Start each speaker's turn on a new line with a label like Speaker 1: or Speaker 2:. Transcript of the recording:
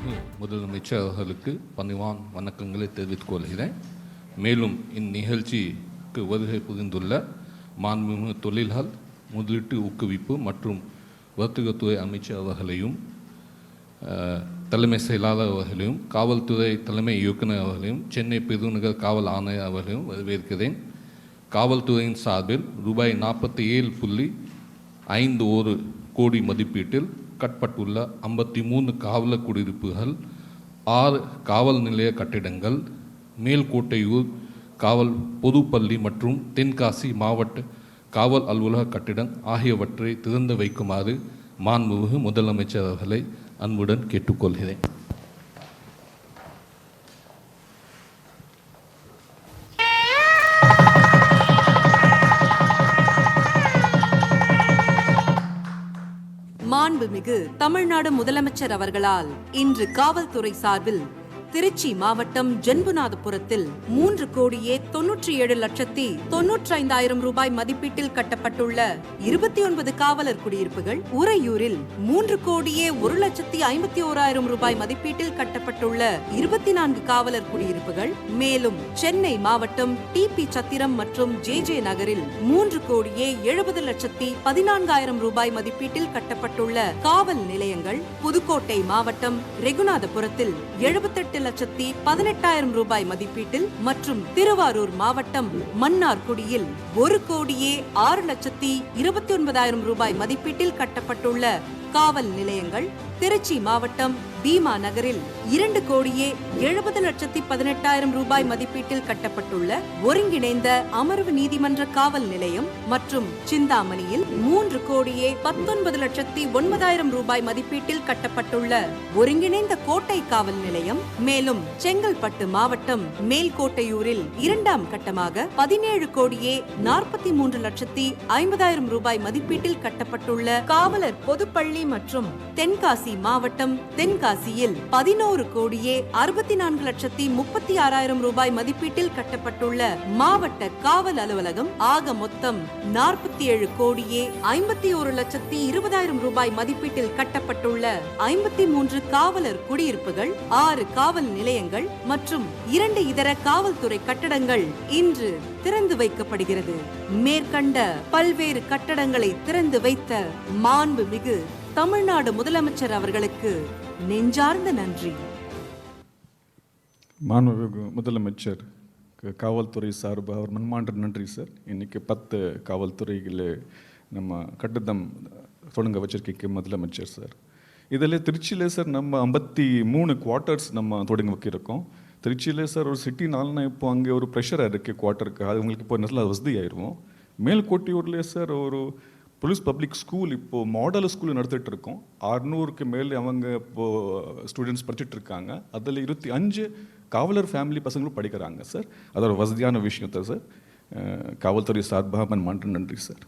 Speaker 1: முதலமைச்சர் அவர்களுக்கு பணிவான் வணக்கங்களை தெரிவித்துக் கொள்கிறேன். மேலும் இந்நிகழ்ச்சிக்கு வருகை புரிந்துள்ள மாண்புமிகு தொழில்கள் முதலீட்டு ஊக்குவிப்பு மற்றும் வர்த்தகத்துறை அமைச்சர் அவர்களையும் தலைமை செயலாளர் அவர்களையும் காவல்துறை தலைமை இயக்குனர் அவர்களையும் சென்னை பெருநகர் காவல் ஆணையர் அவர்களையும் வரவேற்கிறேன். காவல்துறையின் சார்பில் ரூபாய் நாற்பத்தி ஏழு புள்ளி ஐந்து ஒரு கோடி மதிப்பீட்டில் உட்கட்பட்டுள்ள ஐம்பத்தி மூணு காவல குடியிருப்புகள் ஆறு காவல் நிலைய கட்டிடங்கள் மேல்கோட்டையூர் காவல் பொதுப்பள்ளி மற்றும் தென்காசி மாவட்ட காவல் அலுவலக கட்டிடம் ஆகியவற்றை திறந்து வைக்குமாறு மாண்புமிகு முதலமைச்சர் அவர்களை அன்புடன் கேட்டுக்கொள்கிறேன்.
Speaker 2: மாண்புமிகு தமிழ்நாடு முதலமைச்சர் அவர்களால் இன்று காவல்துறை சார்பில் திருச்சி மாவட்டம் ஜென்புநாதபுரத்தில் மூன்று கோடியே தொன்னூற்றி ஏழு லட்சத்தி தொன்னூற்றி ஐந்தாயிரம் ரூபாய் மதிப்பீட்டில் கட்டப்பட்டுள்ள இருபத்தி ஒன்பது காவலர் குடியிருப்புகள் உறையூரில் மூன்று கோடியே ஒரு லட்சத்தி ஐம்பத்தி ஓராயிரம் ரூபாய் மதிப்பீட்டில் கட்டப்பட்டுள்ள இருபத்தி நான்கு காவலர் குடியிருப்புகள் மேலும் சென்னை மாவட்டம் டிபி சத்திரம் மற்றும் ஜே ஜே நகரில் மூன்று கோடியே எழுபது லட்சத்தி பதினான்காயிரம் ரூபாய் மதிப்பீட்டில் கட்டப்பட்டுள்ள காவல் நிலையங்கள் புதுக்கோட்டை மாவட்டம் ரெகுநாதபுரத்தில் எழுபத்தெட்டு லட்சத்தி பதினெட்டாயிரம் ரூபாய் மதிப்பீட்டில் மற்றும் திருவாரூர் மாவட்டம் மன்னார்குடியில் ஒரு கோடியே ஆறு லட்சத்தி இருபத்தி ஒன்பதாயிரம் ரூபாய் மதிப்பீட்டில் கட்டப்பட்டுள்ள காவல் நிலையங்கள் திருச்சி மாவட்டம் பீமா நகரில் இரண்டு கோடியே எழுபது லட்சத்தி பதினெட்டாயிரம் ரூபாய் மதிப்பீட்டில் கட்டப்பட்டுள்ள ஒருங்கிணைந்த அமர்வு நீதிமன்ற காவல் நிலையம் மற்றும் சிந்தாமணியில் மூன்று கோடியே பத்தொன்பது லட்சத்தி ஒன்பதாயிரம் ரூபாய் மதிப்பீட்டில் கட்டப்பட்டுள்ள ஒருங்கிணைந்த கோட்டை காவல் நிலையம் மேலும் செங்கல்பட்டு மாவட்டம் மேல்கோட்டையூரில் இரண்டாம் கட்டமாக பதினேழு கோடியே நாற்பத்தி மூன்று லட்சத்தி ஐம்பதாயிரம் ரூபாய் மதிப்பீட்டில் கட்டப்பட்டுள்ள காவலர் பொதுப்பள்ளி மற்றும் தென்காசி மாவட்டம் தென்காசியில் பதினோரு கோடியே அறுபத்தி நான்கு லட்சத்தி முப்பத்தி ஆறாயிரம் ரூபாய் மதிப்பீட்டில் கட்டப்பட்டுள்ள மாவட்ட காவல் அலுவலகம் ஆக மொத்தம் நாற்பத்தி ஏழு கோடியே ஐம்பத்தி ஒரு லட்சத்தி இருபதாயிரம் ரூபாய் மதிப்பீட்டில் கட்டப்பட்டுள்ள ஐம்பத்தி மூன்று காவலர் குடியிருப்புகள் ஆறு காவல் நிலையங்கள் மற்றும் இரண்டு இதர காவல்துறை கட்டடங்கள் இன்று திறந்து வைக்கப்படுகிறது. மேற்கண்ட பல்வேறு கட்டடங்களை திறந்து வைத்த மாண்புமிகு தமிழ்நாடு முதலமைச்சர் அவர்களுக்கு நெஞ்சார்ந்த நன்றி.
Speaker 3: மாண்புமிகு முதலமைச்சர் காவல்துறை சார்பாக அவர் மன்மாண்ட நன்றி சார். இன்னைக்கு பத்து காவல்துறையில் நம்ம கட்டிடம் தொடங்க வச்சிருக்கீங்க முதலமைச்சர் சார். இதில் திருச்சியில் சார் நம்ம ஐம்பத்தி மூணு குவார்ட்டர்ஸ் நம்ம தொடங்கி வைக்கிருக்கோம். திருச்சியில் சார் ஒரு சிட்டினால்னா இப்போ அங்கே ஒரு ப்ரெஷராக இருக்குது குவார்ட்டருக்கு அது உங்களுக்கு இப்போ நல்லா வசதி ஆயிடுவோம் மேல்கோட்டையூர்லேயே சார் ஒரு போலீஸ் பப்ளிக் ஸ்கூல் இப்போது மாடல் ஸ்கூல் நடத்திட்டு இருக்கோம். அறுநூறுக்கு மேலே அவங்க இப்போது ஸ்டூடெண்ட்ஸ் படிச்சுட்டு இருக்காங்க. அதில் இருபத்தி அஞ்சு காவலர் ஃபேமிலி பசங்களும் படிக்கிறாங்க சார். அது ஒரு வசதியான விஷயம் தான் சார் காவல்துறை சார்பாக மன் நன்றி சார்.